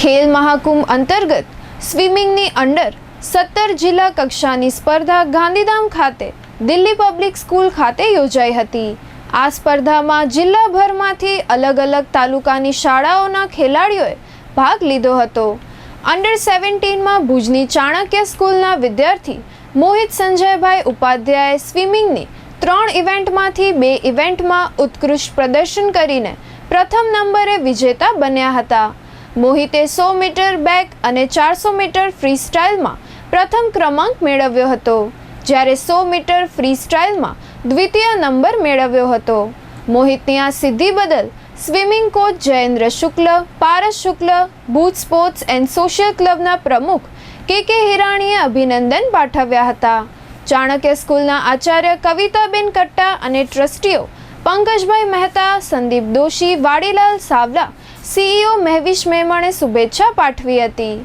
ખેલ મહાકુંભ અંતર્ગત સ્વિમિંગની અંડર સત્તર જિલ્લા કક્ષાની સ્પર્ધા ગાંધીધામ ખાતે દિલ્હી પબ્લિક સ્કૂલ ખાતે યોજાઈ હતી. આ સ્પર્ધામાં જિલ્લાભરમાંથી અલગ અલગ તાલુકાની શાળાઓના ખેલાડીઓએ ભાગ લીધો હતો. અંડર સેવન્ટીનમાં ભુજની ચાણક્ય સ્કૂલના વિદ્યાર્થી મોહિત સંજયભાઈ ઉપાધ્યાય સ્વિમિંગની ત્રણ ઇવેન્ટમાંથી બે ઇવેન્ટમાં ઉત્કૃષ્ટ પ્રદર્શન કરીને પ્રથમ નંબરે વિજેતા બન્યા હતા. મોહિતે સો મીટર બેક અને ચારસો મીટર ફ્રી સ્ટાઇલમાં પ્રથમ ક્રમાંક મેળવ્યો હતો. જ્યારે સો મીટર ફ્રી સ્ટાઇલમાં દ્વિતીય નંબર મેળવ્યો હતો. મોહિતની આ સિદ્ધિ બદલ સ્વિમિંગ કોચ જયેન્દ્ર શુક્લ, પારસ શુક્લ, ભૂત સ્પોર્ટ્સ એન્ડ સોશિયલ ક્લબના પ્રમુખ કે કે હિરાણીએ અભિનંદન પાઠવ્યા હતા. ચાણક્ય સ્કૂલના આચાર્ય કવિતાબેન કટ્ટા અને ટ્રસ્ટીઓ પંકજભાઈ મહેતા, સંદીપ દોશી, વાડીલાલ સાવલા સીઈઓ મહેવિશ મેમણે શુભેચ્છા પાઠવી હતી.